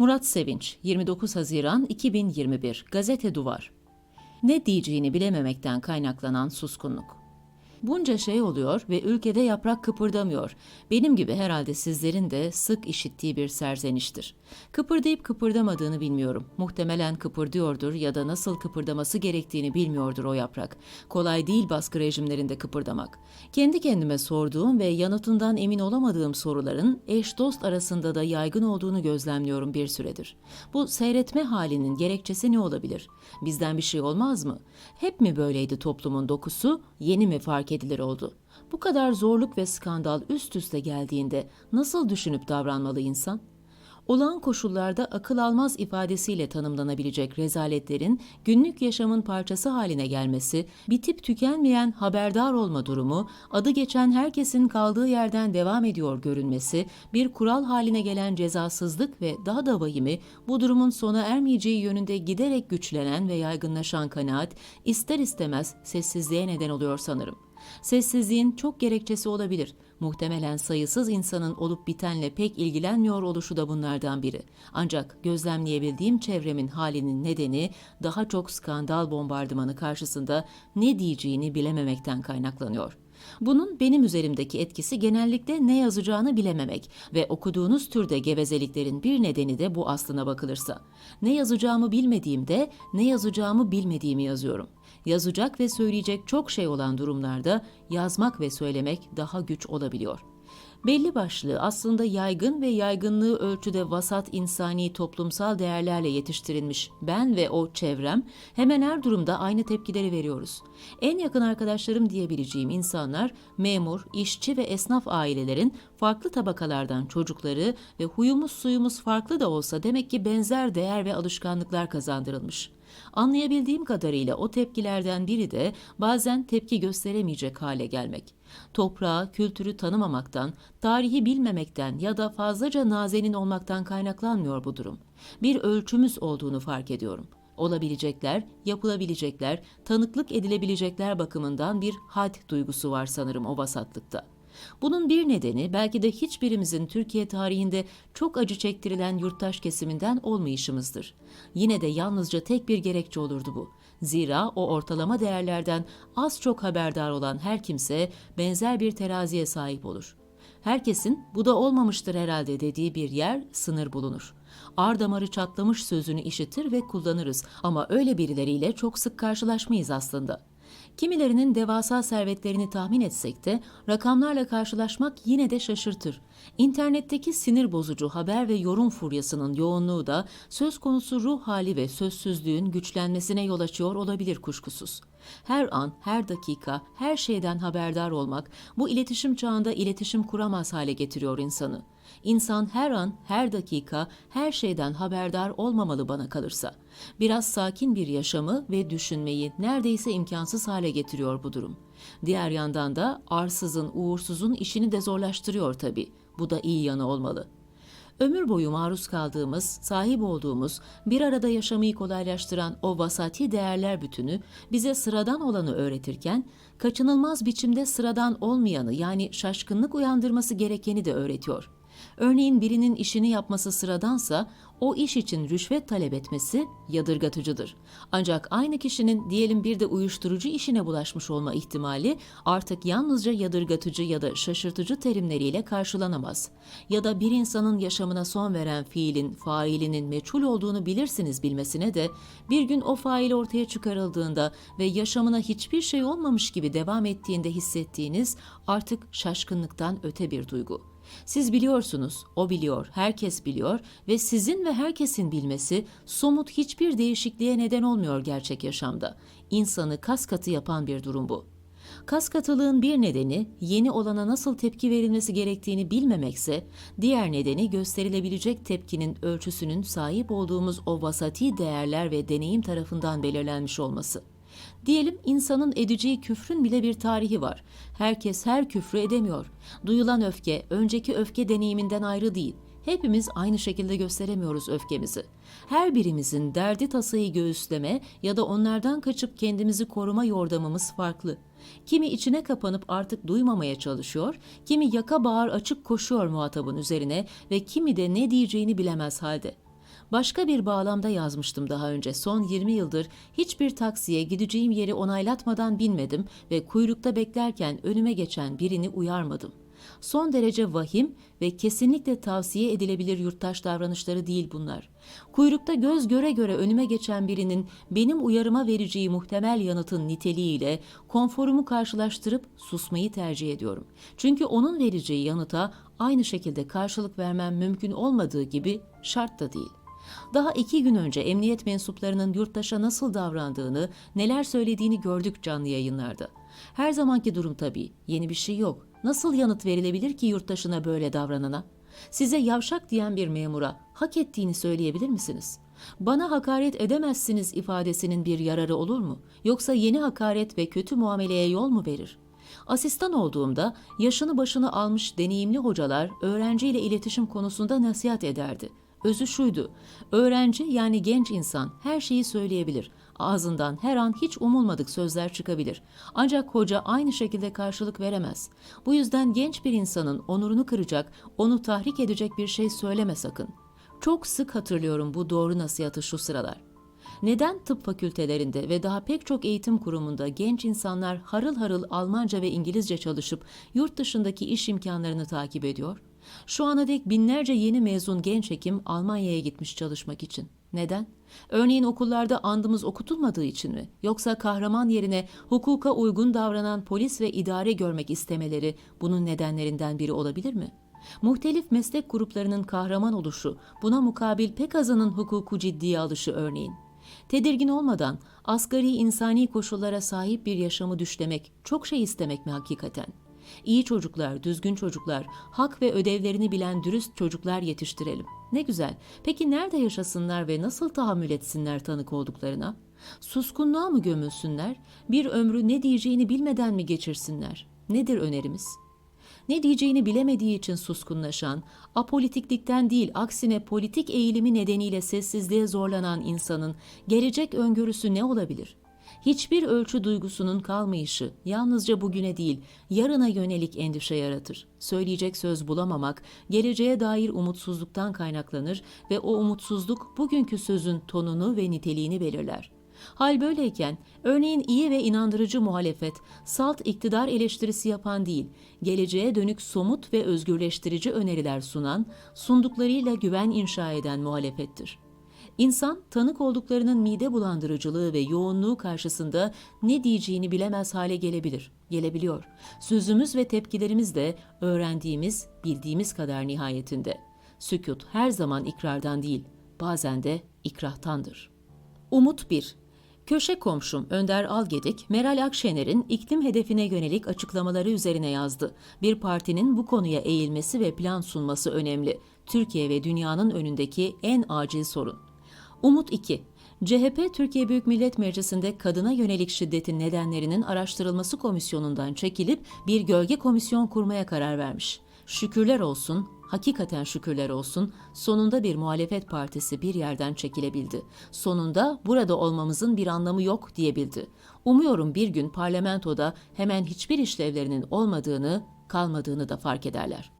Murat Sevinç, 29 Haziran 2021, Gazete Duvar. Ne diyeceğini bilememekten kaynaklanan suskunluk. Bunca şey oluyor ve ülkede yaprak kıpırdamıyor. Benim gibi herhalde sizlerin de sık işittiği bir serzeniştir. Kıpırdayıp kıpırdamadığını bilmiyorum. Muhtemelen kıpırdıyordur ya da nasıl kıpırdaması gerektiğini bilmiyordur o yaprak. Kolay değil baskı rejimlerinde kıpırdamak. Kendi kendime sorduğum ve yanıtından emin olamadığım soruların eş dost arasında da yaygın olduğunu gözlemliyorum bir süredir. Bu seyretme halinin gerekçesi ne olabilir? Bizden bir şey olmaz mı? Hep mi böyleydi toplumun dokusu? Yeni mi fark edilir oldu? Bu kadar zorluk ve skandal üst üste geldiğinde nasıl düşünüp davranmalı insan? Olağan koşullarda akıl almaz ifadesiyle tanımlanabilecek rezaletlerin günlük yaşamın parçası haline gelmesi, bitip tükenmeyen haberdar olma durumu, adı geçen herkesin kaldığı yerden devam ediyor görünmesi, bir kural haline gelen cezasızlık ve daha da vahimi bu durumun sona ermeyeceği yönünde giderek güçlenen ve yaygınlaşan kanaat ister istemez sessizliğe neden oluyor sanırım. Sessizliğin çok gerekçesi olabilir. Muhtemelen sayısız insanın olup bitenle pek ilgilenmiyor oluşu da bunlardan biri. Ancak gözlemleyebildiğim çevremin halinin nedeni daha çok skandal bombardımanı karşısında ne diyeceğini bilememekten kaynaklanıyor. Bunun benim üzerimdeki etkisi genellikle ne yazacağını bilememek ve okuduğunuz türde gevezeliklerin bir nedeni de bu aslına bakılırsa. Ne yazacağımı bilmediğimde ne yazacağımı bilmediğimi yazıyorum. Yazacak ve söyleyecek çok şey olan durumlarda yazmak ve söylemek daha güç olabiliyor. Belli başlı aslında yaygın ve yaygınlığı ölçüde vasat insani toplumsal değerlerle yetiştirilmiş ben ve o çevrem hemen her durumda aynı tepkileri veriyoruz. En yakın arkadaşlarım diyebileceğim insanlar memur, işçi ve esnaf ailelerin farklı tabakalardan çocukları ve huyumuz suyumuz farklı da olsa demek ki benzer değer ve alışkanlıklar kazandırılmış. Anlayabildiğim kadarıyla o tepkilerden biri de bazen tepki gösteremeyecek hale gelmek. Toprağı, kültürü tanımamaktan, tarihi bilmemekten ya da fazlaca nazenin olmaktan kaynaklanmıyor bu durum. Bir ölçümüz olduğunu fark ediyorum. Olabilecekler, yapılabilecekler, tanıklık edilebilecekler bakımından bir had duygusu var sanırım o vasatlıkta. Bunun bir nedeni belki de hiçbirimizin Türkiye tarihinde çok acı çektirilen yurttaş kesiminden olmayışımızdır. Yine de yalnızca tek bir gerekçe olurdu bu. Zira o ortalama değerlerden az çok haberdar olan her kimse benzer bir teraziye sahip olur. Herkesin bu da olmamıştır herhalde dediği bir yer sınır bulunur. Ar damarı çatlamış sözünü işitir ve kullanırız ama öyle birileriyle çok sık karşılaşmayız aslında. Kimilerinin devasa servetlerini tahmin etsek de rakamlarla karşılaşmak yine de şaşırtır. İnternetteki sinir bozucu haber ve yorum furyasının yoğunluğu da söz konusu ruh hali ve sözsüzlüğün güçlenmesine yol açıyor olabilir kuşkusuz. Her an, her dakika, her şeyden haberdar olmak bu iletişim çağında iletişim kuramaz hale getiriyor insanı. İnsan her an, her dakika, her şeyden haberdar olmamalı bana kalırsa. Biraz sakin bir yaşamı ve düşünmeyi neredeyse imkansız hale getiriyor bu durum. Diğer yandan da arsızın, uğursuzun işini de zorlaştırıyor tabii. Bu da iyi yanı olmalı. Ömür boyu maruz kaldığımız, sahip olduğumuz, bir arada yaşamayı kolaylaştıran o vasati değerler bütünü bize sıradan olanı öğretirken, kaçınılmaz biçimde sıradan olmayanı yani şaşkınlık uyandırması gerekeni de öğretiyor. Örneğin birinin işini yapması sıradansa o iş için rüşvet talep etmesi yadırgatıcıdır. Ancak aynı kişinin diyelim bir de uyuşturucu işine bulaşmış olma ihtimali artık yalnızca yadırgatıcı ya da şaşırtıcı terimleriyle karşılanamaz. Ya da bir insanın yaşamına son veren fiilin, failinin meçhul olduğunu bilirsiniz bilmesine de bir gün o fail ortaya çıkarıldığında ve yaşamına hiçbir şey olmamış gibi devam ettiğinde hissettiğiniz artık şaşkınlıktan öte bir duygu. Siz biliyorsunuz, o biliyor, herkes biliyor ve sizin ve herkesin bilmesi somut hiçbir değişikliğe neden olmuyor gerçek yaşamda. İnsanı kas katı yapan bir durum bu. Kas katılığın bir nedeni yeni olana nasıl tepki verilmesi gerektiğini bilmemekse, diğer nedeni gösterilebilecek tepkinin ölçüsünün sahip olduğumuz o vasati değerler ve deneyim tarafından belirlenmiş olması. Diyelim insanın edeceği küfrün bile bir tarihi var. Herkes her küfrü edemiyor. Duyulan öfke önceki öfke deneyiminden ayrı değil. Hepimiz aynı şekilde gösteremiyoruz öfkemizi. Her birimizin derdi tasayı göğüsleme ya da onlardan kaçıp kendimizi koruma yordamımız farklı. Kimi içine kapanıp artık duymamaya çalışıyor, kimi yaka bağır açık koşuyor muhatabın üzerine ve kimi de ne diyeceğini bilemez halde. Başka bir bağlamda yazmıştım daha önce. Son 20 yıldır hiçbir taksiye gideceğim yeri onaylatmadan binmedim ve kuyrukta beklerken önüme geçen birini uyarmadım. Son derece vahim ve kesinlikle tavsiye edilebilir yurttaş davranışları değil bunlar. Kuyrukta göz göre göre önüme geçen birinin benim uyarıma vereceği muhtemel yanıtın niteliğiyle konforumu karşılaştırıp susmayı tercih ediyorum. Çünkü onun vereceği yanıta aynı şekilde karşılık vermem mümkün olmadığı gibi şart da değil. Daha iki gün önce emniyet mensuplarının yurttaşa nasıl davrandığını, neler söylediğini gördük canlı yayınlarda. Her zamanki durum tabii, yeni bir şey yok. Nasıl yanıt verilebilir ki yurttaşına böyle davranana? Size yavşak diyen bir memura hak ettiğini söyleyebilir misiniz? Bana hakaret edemezsiniz ifadesinin bir yararı olur mu? Yoksa yeni hakaret ve kötü muameleye yol mu verir? Asistan olduğumda yaşını başını almış deneyimli hocalar öğrenciyle iletişim konusunda nasihat ederdi. Özü şuydu. Öğrenci yani genç insan her şeyi söyleyebilir. Ağzından her an hiç umulmadık sözler çıkabilir. Ancak hoca aynı şekilde karşılık veremez. Bu yüzden genç bir insanın onurunu kıracak, onu tahrik edecek bir şey söyleme sakın. Çok sık hatırlıyorum bu doğru nasihatı şu sıralar. Neden tıp fakültelerinde ve daha pek çok eğitim kurumunda genç insanlar harıl harıl Almanca ve İngilizce çalışıp yurt dışındaki iş imkanlarını takip ediyor? Şu ana dek binlerce yeni mezun genç hekim Almanya'ya gitmiş çalışmak için. Neden? Örneğin okullarda andımız okutulmadığı için mi? Yoksa kahraman yerine hukuka uygun davranan polis ve idare görmek istemeleri bunun nedenlerinden biri olabilir mi? Muhtelif meslek gruplarının kahraman oluşu, buna mukabil pek azının hukuku ciddiye alışı örneğin. Tedirgin olmadan asgari insani koşullara sahip bir yaşamı düşlemek çok şey istemek mi hakikaten? İyi çocuklar, düzgün çocuklar, hak ve ödevlerini bilen dürüst çocuklar yetiştirelim. Ne güzel. Peki nerede yaşasınlar ve nasıl tahammül etsinler tanık olduklarına? Suskunluğa mı gömülsünler? Bir ömrü ne diyeceğini bilmeden mi geçirsinler? Nedir önerimiz? Ne diyeceğini bilemediği için suskunlaşan, apolitiklikten değil aksine politik eğilimi nedeniyle sessizliğe zorlanan insanın gelecek öngörüsü ne olabilir? Hiçbir ölçü duygusunun kalmayışı yalnızca bugüne değil, yarına yönelik endişe yaratır. Söyleyecek söz bulamamak, geleceğe dair umutsuzluktan kaynaklanır ve o umutsuzluk bugünkü sözün tonunu ve niteliğini belirler. Hal böyleyken, örneğin iyi ve inandırıcı muhalefet, salt iktidar eleştirisi yapan değil, geleceğe dönük somut ve özgürleştirici öneriler sunan, sunduklarıyla güven inşa eden muhalefettir. İnsan tanık olduklarının mide bulandırıcılığı ve yoğunluğu karşısında ne diyeceğini bilemez hale gelebilir, gelebiliyor. Sözümüz ve tepkilerimiz de öğrendiğimiz, bildiğimiz kadar nihayetinde. Sükut her zaman ikrardan değil, bazen de ikrahtandır. Umut 1 Köşe komşum Önder Algedik, Meral Akşener'in iklim hedefine yönelik açıklamaları üzerine yazdı. Bir partinin bu konuya eğilmesi ve plan sunması önemli. Türkiye ve dünyanın önündeki en acil sorun. Umut 2. CHP Türkiye Büyük Millet Meclisi'nde kadına yönelik şiddetin nedenlerinin araştırılması komisyonundan çekilip bir gölge komisyon kurmaya karar vermiş. Şükürler olsun, hakikaten şükürler olsun, sonunda bir muhalefet partisi bir yerden çekilebildi. Sonunda burada olmamızın bir anlamı yok diyebildi. Umuyorum bir gün parlamentoda hemen hiçbir işlevlerinin olmadığını, kalmadığını da fark ederler.